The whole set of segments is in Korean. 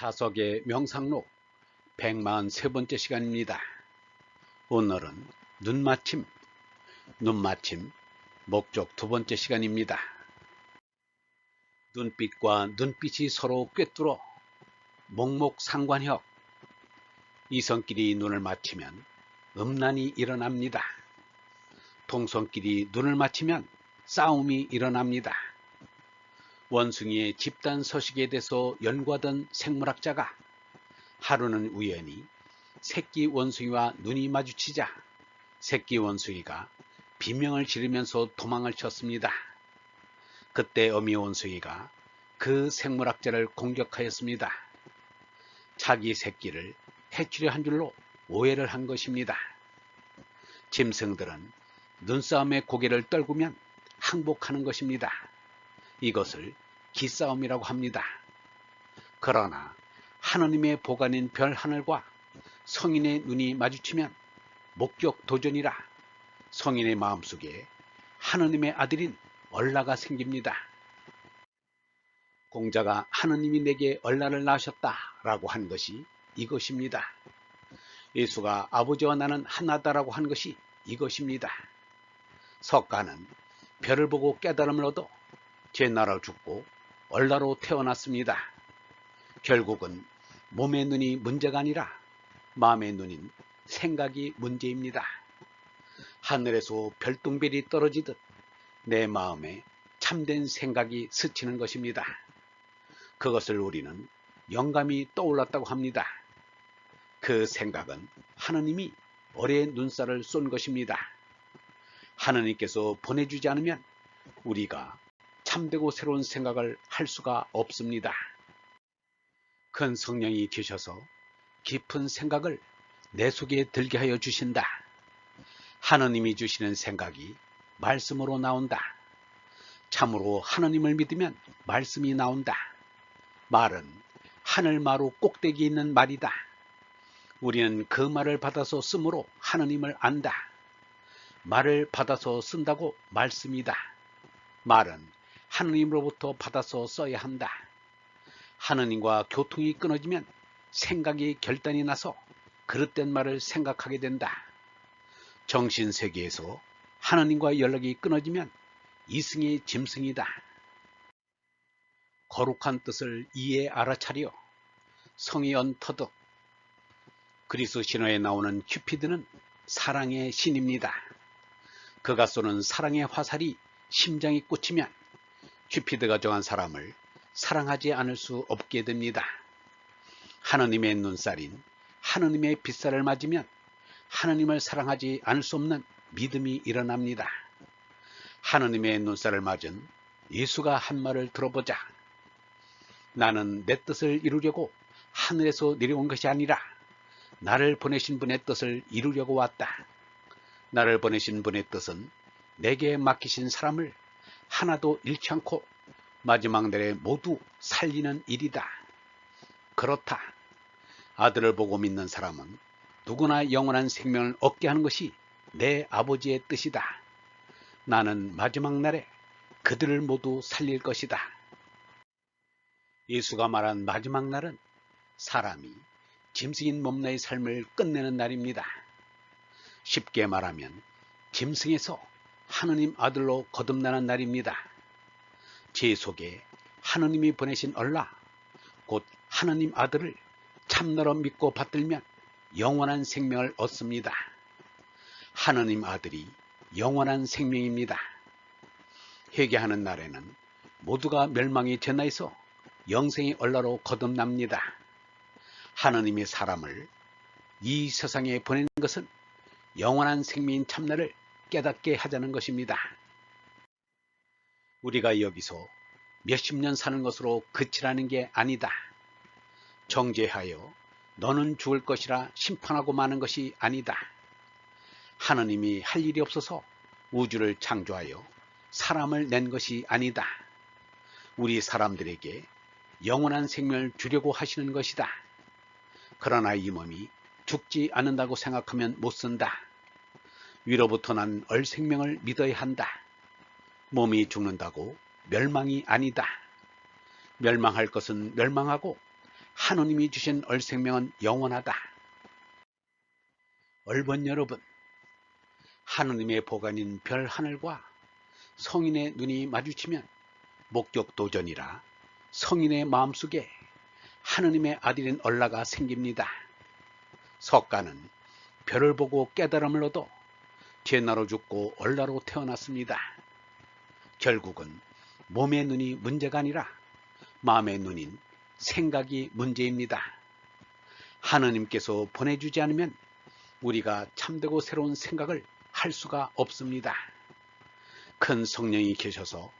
다섯의 명상록 143번째 시간입니다. 오늘은 눈맞춤, 눈맞춤, 목적 두 번째 시간입니다. 눈빛과 눈빛이 서로 꿰뚫어 목목상관협 이성끼리 눈을 맞추면 음란이 일어납니다. 동성끼리 눈을 맞추면 싸움이 일어납니다. 원숭이의 집단 서식에 대해서 연구하던 생물학자가 하루는 우연히 새끼 원숭이와 눈이 마주치자 새끼 원숭이가 비명을 지르면서 도망을 쳤습니다. 그때 어미 원숭이가 그 생물학자를 공격하였습니다. 자기 새끼를 해치려 한 줄로 오해를 한 것입니다. 짐승들은 눈싸움에 고개를 떨구면 항복하는 것입니다. 이것을 기싸움이라고 합니다. 그러나 하느님의 보관인 별 하늘과 성인의 눈이 마주치면 목격 도전이라 성인의 마음속에 하느님의 아들인 얼라가 생깁니다. 공자가 하느님이 내게 얼라를 낳으셨다 라고 한 것이 이것입니다. 예수가 아버지와 나는 하나다라고 한 것이 이것입니다. 석가는 별을 보고 깨달음을 얻어 제 나라 죽고 얼라로 태어났습니다. 결국은 몸의 눈이 문제가 아니라 마음의 눈인 생각이 문제입니다. 하늘에서 별똥별이 떨어지듯 내 마음에 참된 생각이 스치는 것입니다. 그것을 우리는 영감이 떠올랐다고 합니다. 그 생각은 하느님이 어뢰 눈살을 쏜 것입니다. 하느님께서 보내주지 않으면 우리가 참되고 새로운 생각을 할 수가 없습니다. 큰 성령이 계셔서 깊은 생각을 내 속에 들게 하여 주신다. 하느님이 주시는 생각이 말씀으로 나온다. 참으로 하느님을 믿으면 말씀이 나온다. 말은 하늘마루 꼭대기에 있는 말이다. 우리는 그 말을 받아서 쓰므로 하느님을 안다. 말을 받아서 쓴다고 말씀이다. 말은 하느님으로부터 받아서 써야 한다. 하느님과 교통이 끊어지면 생각이 결단이 나서 그릇된 말을 생각하게 된다. 정신세계에서 하느님과 연락이 끊어지면 이승의 짐승이다. 거룩한 뜻을 이해 알아차려 성의 언 터득 그리스 신화에 나오는 큐피드는 사랑의 신입니다. 그가 쏘는 사랑의 화살이 심장이 꽂히면 큐피드가 정한 사람을 사랑하지 않을 수 없게 됩니다. 하느님의 눈살인 하느님의 빛살을 맞으면 하느님을 사랑하지 않을 수 없는 믿음이 일어납니다. 하느님의 눈살을 맞은 예수가 한 말을 들어보자. 나는 내 뜻을 이루려고 하늘에서 내려온 것이 아니라 나를 보내신 분의 뜻을 이루려고 왔다. 나를 보내신 분의 뜻은 내게 맡기신 사람을 하나도 잃지 않고 마지막 날에 모두 살리는 일이다. 그렇다. 아들을 보고 믿는 사람은 누구나 영원한 생명을 얻게 하는 것이 내 아버지의 뜻이다. 나는 마지막 날에 그들을 모두 살릴 것이다. 예수가 말한 마지막 날은 사람이 짐승인 몸나의 삶을 끝내는 날입니다. 쉽게 말하면 짐승에서 하느님 아들로 거듭나는 날입니다. 제 속에 하느님이 보내신 얼라, 곧 하느님 아들을 참너러 믿고 받들면 영원한 생명을 얻습니다. 하느님 아들이 영원한 생명입니다. 회개하는 날에는 모두가 멸망이 전나 있어 영생의 얼라로 거듭납니다. 하느님의 사람을 이 세상에 보내는 것은 영원한 생명인 참나를 깨닫게 하자는 것입니다. 우리가 여기서 몇십 년 사는 것으로 그치라는 게 아니다. 정죄하여 너는 죽을 것이라 심판하고 마는 것이 아니다. 하느님이 할 일이 없어서 우주를 창조하여 사람을 낸 것이 아니다. 우리 사람들에게 영원한 생명을 주려고 하시는 것이다. 그러나 이 몸이 죽지 않는다고 생각하면 못 쓴다. 위로부터 난 얼 생명을 믿어야 한다. 몸이 죽는다고 멸망이 아니다. 멸망할 것은 멸망하고 하느님이 주신 얼 생명은 영원하다. 얼번 여러분, 하느님의 보관인 별 하늘과 성인의 눈이 마주치면 목격 도전이라 성인의 마음속에 하느님의 아들인 얼라가 생깁니다. 석가는 별을 보고 깨달음을 얻어 죄나로 죽고 얼라로 태어났습니다. 결국은 몸의 눈이 문제가 아니라 마음의 눈인 생각이 문제입니다. 하느님께서 보내주지 않으면 우리가 참되고 새로운 생각을 할 수가 없습니다. 큰 성령이 계셔서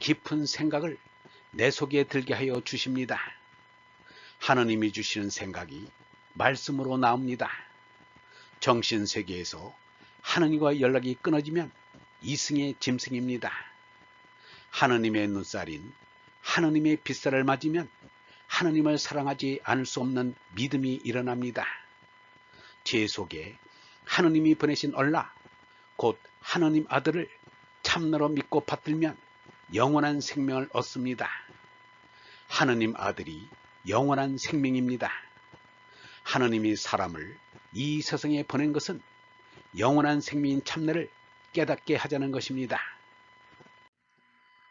깊은 생각을 내 속에 들게 하여 주십니다. 하느님이 주시는 생각이 말씀으로 나옵니다. 정신세계에서 하느님과 연락이 끊어지면 이승의 짐승입니다. 하느님의 눈살인 하느님의 빗살을 맞으면 하느님을 사랑하지 않을 수 없는 믿음이 일어납니다. 제 속에 하느님이 보내신 얼라, 곧 하느님 아들을 참나로 믿고 받들면 영원한 생명을 얻습니다. 하느님 아들이 영원한 생명입니다. 하느님이 사람을 이 세상에 보낸 것은 영원한 생명인 참나를 깨닫게 하자는 것입니다.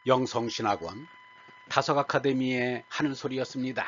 영성신학원 다석 아카데미의 하는 소리였습니다.